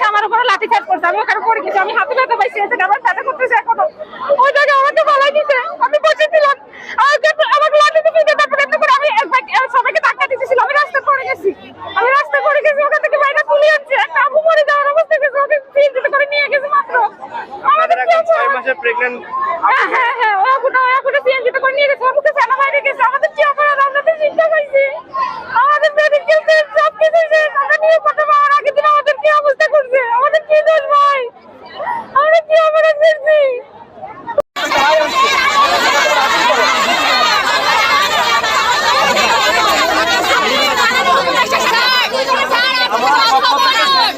এসে আমার উপরে লাঠি চার্জ করছে আমি ওখানে পড়ে গেছি আমি হাতে ব্যথা পাইছি এতে আমার ব্যথা করতেছে এখনও। ওই জায়গায় আমাকে ভালাই দিছে আমি বসেছিলাম। আমাকে লাঠি দিতে তারপরে এমনি করে আমি সবাইকে ধাক্কা দিতেছিল আমি রাস্তা পড়ে গেছি আমি রাস্তা পড়ে গেছি ওখান থেকে বাইরে তুলে আনছে একটা আবু মরে যাওয়ার অবস্থা গেছে ওকে চিন্তিত করে নিয়ে গেছে মাত্র। আমাদের ছয়? মাসের প্রেগনেন্ট হ্যাঁ হ্যাঁ হ্যাঁ ওই আপুটা ওই আপুটা সিএনজিতে করে নিয়ে গেছে আমাকে সেনা বাইরে গেছে আমাদের কি অপরাধ আমরা তো চিন্তা পাইছি আমাদের মেডিকেল টেস্ট সব কিছু শেষ আমরা নিয়ে কথা পাওয়ার আগের দিন আমাদের কি অবস্থা করছে আমাদের কি দোষ ভাই আমরা কি অপরাধ করছি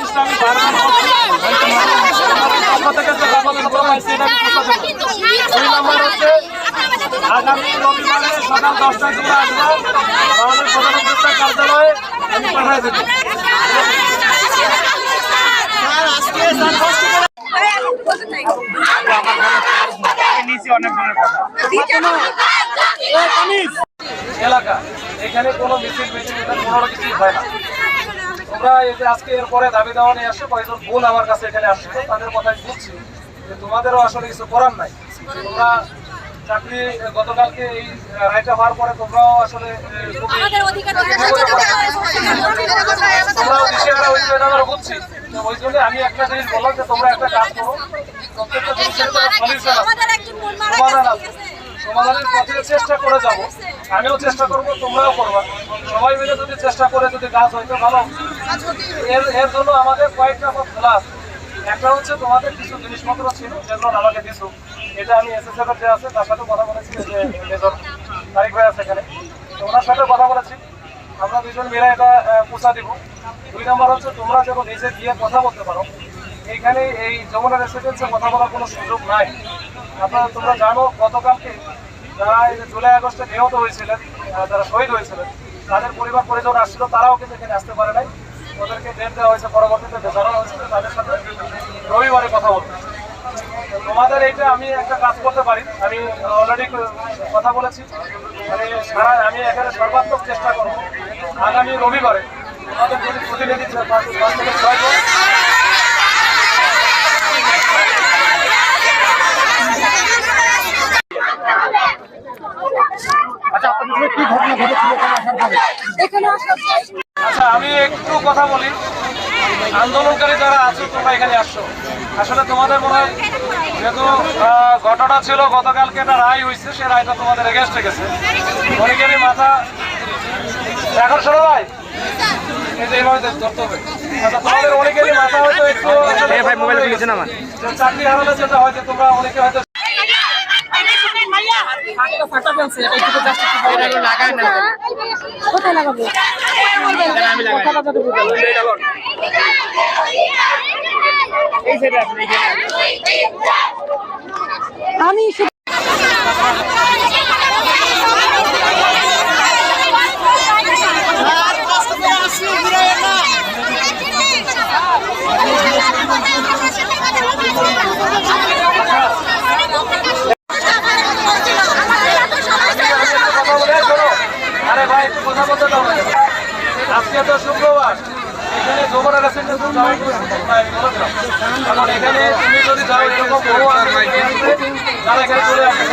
ইসলামী পক্ষ থেকে যে ব্যবস্থা করা হয়েছে এটা আমি বুঝতে পারছি। দুই নম্বর হচ্ছে আগামী রবিবারে সকাল দশটায় তোমরা আসবে। আমাদের প্রধান উপদেষ্টা কার্যালয়ে আমি পাঠাই দেবো। এলাকা এখানে কোনো মিছিল মিছিল কোনো কিছুই হয় না। তোমরা এই যে আজকে এরপরে দাবি দেওয়া নিয়ে আসছো কয়েকজন বোন আমার কাছে এখানে আসছে তাদের কথা আমি বুঝছি যে তোমাদেরও আসলে কিছু করার নাই। তোমরা চাকরি গতকালকে এই রায়টা হওয়ার পরে তোমরাও আসলে তোমরাও দিশেহারা হয়েছে আমরা বুঝছি। ওই জন্য আমি একটা জিনিস বললাম যে তোমরা একটা কাজ করো। প্রত্যেকটা জিনিসের সলিউশন আছে সমাধান আছে? সমাধানের পথে চেষ্টা করে যাব। আমিও চেষ্টা করব তোমরাও করবা। সবাই মিলে যদি চেষ্টা করে যদি কাজ হয়তো ভালো। এর এর জন্য আমাদের কয়েকটা পথ খোলা আছে। একটা হচ্ছে তোমাদের কিছু জিনিসপত্র ছিল যেগুলো আমাকে দিছো। এটা আমি এস এস এফ যে আছে, তার সাথে কথা বলেছি যে মেজর তারিখ ভাই আছে এখানে। তো ওনার সাথে কথা বলেছি। আমরা দুজন মিলে এটা পৌঁছা দিব। দুই নম্বর হচ্ছে, তোমরা যখন নিজে গিয়ে কথা বলতে পারো। এইখানে এই যমুনা রেসিডেন্সে কথা বলার কোনো সুযোগ নাই। আপনারা, তোমরা জানো, গতকালকে যারা এই যে জুলাই আগস্টে নিহত হয়েছিলেন যারা শহীদ হয়েছিলেন, তাদের পরিবার পরিজন আসছিল, তারাও কিন্তু এখানে আসতে পারে নাই। ওদেরকে ডেট দেওয়া হয়েছে, পরবর্তীতে জানানো হয়েছে, তাদের সাথে রবিবারে কথা বলতে। তোমাদের এইটা আমি একটা কাজ করতে পারি। আমি অলরেডি কথা বলেছি। মানে সারা আমি এখানে সর্বাত্মক চেষ্টা করব। আগামী রবিবারে তোমাদের যদি প্রতিনিধি পাঁচ পাঁচ থেকে ছয় আচ্ছা আমি একটু কথা বলি। আন্দোলনকারী যারা আছো তোমরা এখানে আসছো আসলে তোমাদের মনে হয় যেহেতু ঘটনা ছিল গতকালকে একটা রায় হয়েছে সে রায়টা তোমাদের এগেস্টে গেছে। অনেকেরই মাথা এখন শোনো ভাই। এই যে এইভাবে ধরতে হবে। আচ্ছা তোমাদের অনেকেরই মাথা হয়তো একটু ভাই মোবাইল খুলেছেন আমার। চাকরি হারালে যেটা হয়তো তোমরা অনেকে হয়তো কোথায় লাগাবো? আমি কথা বলে শোনো আরে ভাই একটু কথা বলতে দাও না। আজকে তো শুক্রবার এখানে যমুনা রেসিডেন্স যাওয়ার কোনো সুযোগ নাই, বলে দিলাম। এখন তুমি যদি যাও এরকম বহু যারা এখানে চলে আসে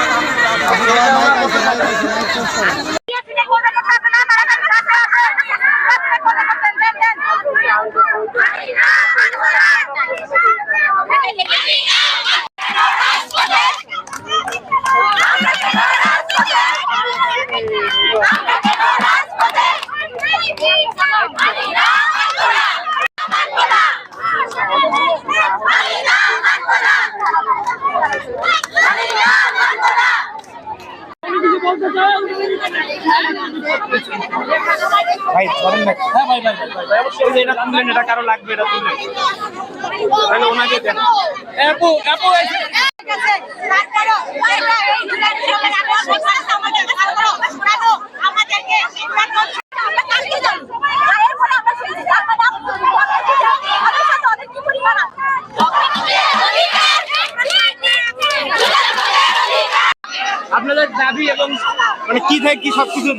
ভাই না। হ্যাঁ ভাই ভাই ভাই অবশ্যই। এটা তুললেন, এটা কারও লাগবে, এটা তুললেন। তাহলে ওনাকে দেন। আপু আপু আপনাদের দাবি এবং মানে কি থেকে কি সবকিছু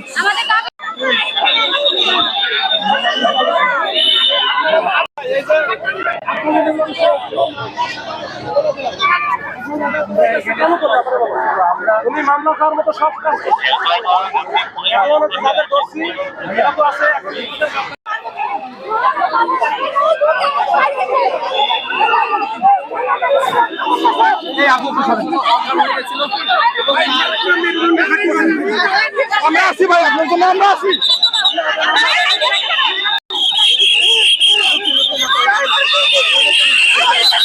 তুমি মামলা খাওয়ার মতো সব কাজ করছ। আছে আমরা আছি ভাই আপনার জন্য আমরা আছি।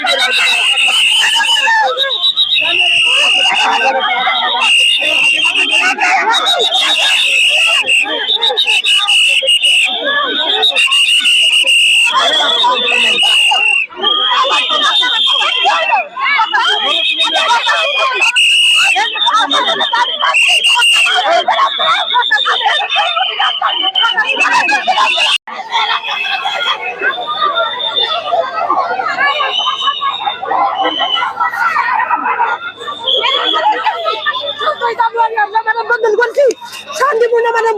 বন্ধন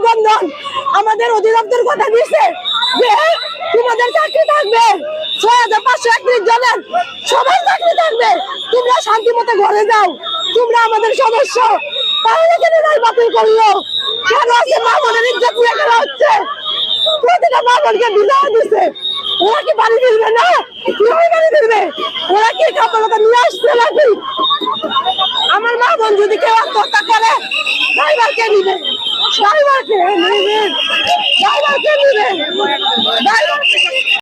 শান্তিপূর্ণ বন্ধন আমাদের অধিদপ্তর কথা দিচ্ছে যে, তোমাদের চাকরি থাকবে। ছয় হাজার পাঁচশো একত্রিশ জনের সবার চাকরি থাকবে। তোমরা শান্তি মতো ঘরে যাও। তোমরা আমাদের সদস্য। তাহলে কেন রায় বাতিল করল? কেন আছে মা বোনের ইজ্জত নিয়ে করা হচ্ছে? প্রতিটা মা বোনকে বিদায় দিচ্ছে ওরা কি বাড়ি ফিরবে না? কীভাবে বাড়ি ফিরবে?